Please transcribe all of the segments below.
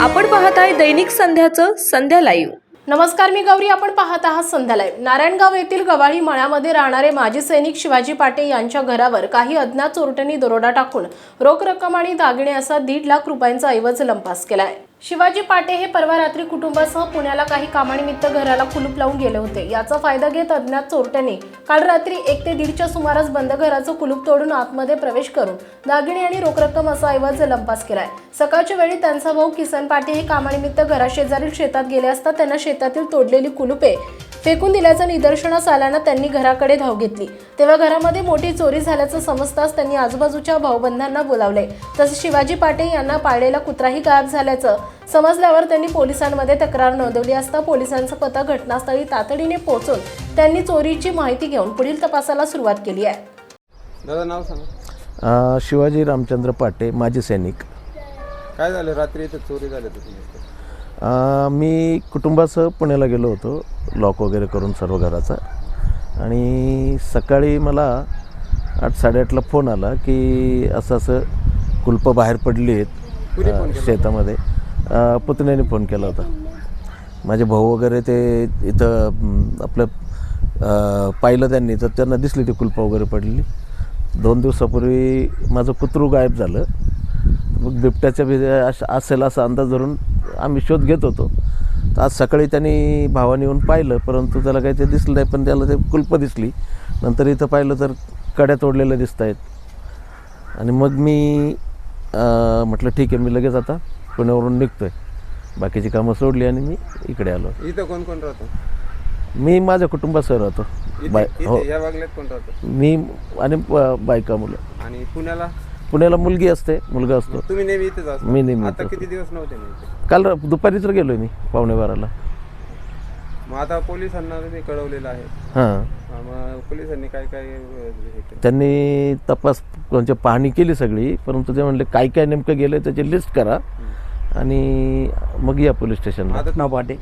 आपण पाहत आहे दैनिक संध्याचं संध्या लाईव्ह नमस्कार मी गौरी. आपण पाहत आहात संध्यालय नारायणगाव येथील गवाळी मळ्यामध्ये राहणारे माजी सैनिक शिवाजी पाटे यांच्या घरावर काही अज्ञात चोरट्यांनी दरोडा टाकून रोख रक्कम आणि दागिने असा दीड लाख रुपयांचा ऐवज लंपास केलाय. शिवाजी पाटे हे परवा रात्री कुटुंबासह पुण्याला काही कामानिमित्त घराला कुलूप लावून गेले होते. याचा फायदा घेत अज्ञात चोरट्याने काल रात्री एक ते दीडच्या सुमारास बंद घराचं कुलूप तोडून आतमध्ये प्रवेश करून दागिने आणि रोख रक्कम असा ऐवज लंपास केलाय. सकाळच्या वेळी त्यांचा भाऊ किसन पाटे हे कामानिमित्त घराशेजारील शेतात गेले असता त्यांना शेतातील तोडलेली कुलुपे फेकून दिल्याचं निदर्शनास आल्यानं त्यांनी घराकडे धाव घेतली. तेव्हा घरामध्ये मोठी चोरी झाल्याचं समजताच त्यांनी आजूबाजूच्या भाऊबंधांना बोलावले. तसेच शिवाजी पाटे यांना पाळलेला कुत्राही गायब झाल्याचं समजल्यावर त्यांनी पोलिसांमध्ये तक्रार नोंदवली असता पोलिसांचं पथक घटनास्थळी तातडीने पोहोचून त्यांनी चोरीची माहिती घेऊन पुढील तपासाला सुरुवात केली आहे. दादा नाव सांगा. अ, शिवाजी रामचंद्र पाटे माजी सैनिक. काय झालं? रात्री इथं चोरी झाली होती. मी कुटुंबासह पुण्याला गेलो होतो. लॉक वगैरे करून सर्व घराचा. आणि सकाळी मला आठ साडेआठला फोन आला की असं असं कुलपं बाहेर पडली आहेत? शेतामध्ये. पुतण्याने फोन केला होता. माझे भाऊ वगैरे ते इथं आपलं पाहिलं त्यांनी तर त्यांना दिसली ती कुलपं वगैरे पडलेली. दोन दिवसापूर्वी माझं कुत्रू गायब झालं. मग बिबट्याच्या असेल असा अंदाज धरून आम्ही शोध घेत होतो. तर आज सकाळी त्यांनी भावाने येऊन पाहिलं परंतु त्याला काही ते दिसलं नाही पण त्याला ते कुलपं दिसली. नंतर इथं पाहिलं तर कड्या तोडलेल्या दिसत आहेत. आणि मग मी म्हटलं ठीक आहे मी लगेच आता पुण्यावरून निघतो आहे बाकीची कामं सोडली आणि मी इकडे आलो. इथं कोण कोण राहतो? मी माझ्या कुटुंबासह राहतो. बाय हो. मी आणि बायका मुलं. आणि पुण्याला? पुण्याला मुलगी असते मुलगा असतो. तुम्ही नेहमी इथेच असता? मी नेहमी आता किती दिवस नव्हते ना इथे काल र- दुपारी तर गेलो मी पावणे बाराला. मग आता पोलिसांना तुम्ही कळवलेलं आहे. हां. हा, मग पोलिसांनी काय काय अं, हे केलं? त्यांनी तपास म्हणजे पाहणी केली सगळी परंतु ते म्हणले काय काय नेमकं गेलं त्याची लिस्ट करा. आणि मग या पोलीस स्टेशनला. आता न पाटे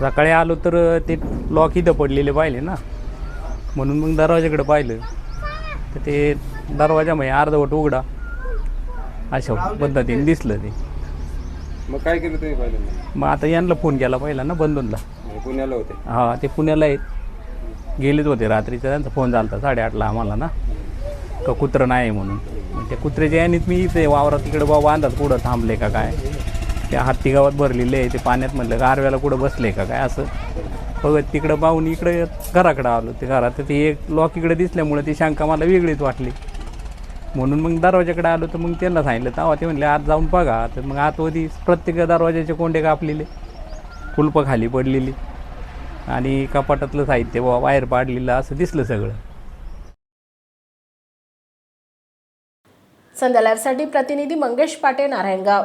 सकाळी आलो तर ते लॉक इथं पडलेले पाहिले ना. म्हणून मग दरवाजाकडे पाहिलं. तर ते दरवाजा म्हणजे अर्धवट उघडा. अशा पद्धतीने दिसलं ते. मग काय केलं तुम्ही मग आता यांना फोन केला पहिला ना बंधूनला नाही, पुण्याला होते. हा ते पुण्याला आहेत. गेलेच होते रात्रीचा त्यांचा फोन झाला होता साडेआठला आम्हाला ना. का कुत्रं नाही म्हणून. त्या कुत्र्याच्या यानीच मी इथे वावरात तिकडे बाबा बांधत कुठं थांबले का काय? त्या हत्ती गावात भरलेले आहे ते पाण्यात म्हणलं गारव्याला कुठं बसले का काय असं. बघत तिकडं पाहून इकडे घराकडं आलो. ते घरात ते एक लॉक इकडे दिसल्यामुळे ती शंका मला वेगळीच वाटली. म्हणून मग दरवाजाकडे आलो तर मग त्यांना सांगितलं तेव्हा ते म्हणले आत जाऊन बघा. तर मग आतमध्ये प्रत्येक दरवाजाचे कोंडे कापलेले कुलपं खाली पडलेली आणि कपाटातलं साहित्य बाबा बाहेर पाडलेलं असं दिसलं सगळं. संध्या लाईव्हसाठी प्रतिनिधी मंगेश पाटे नारायणगाव.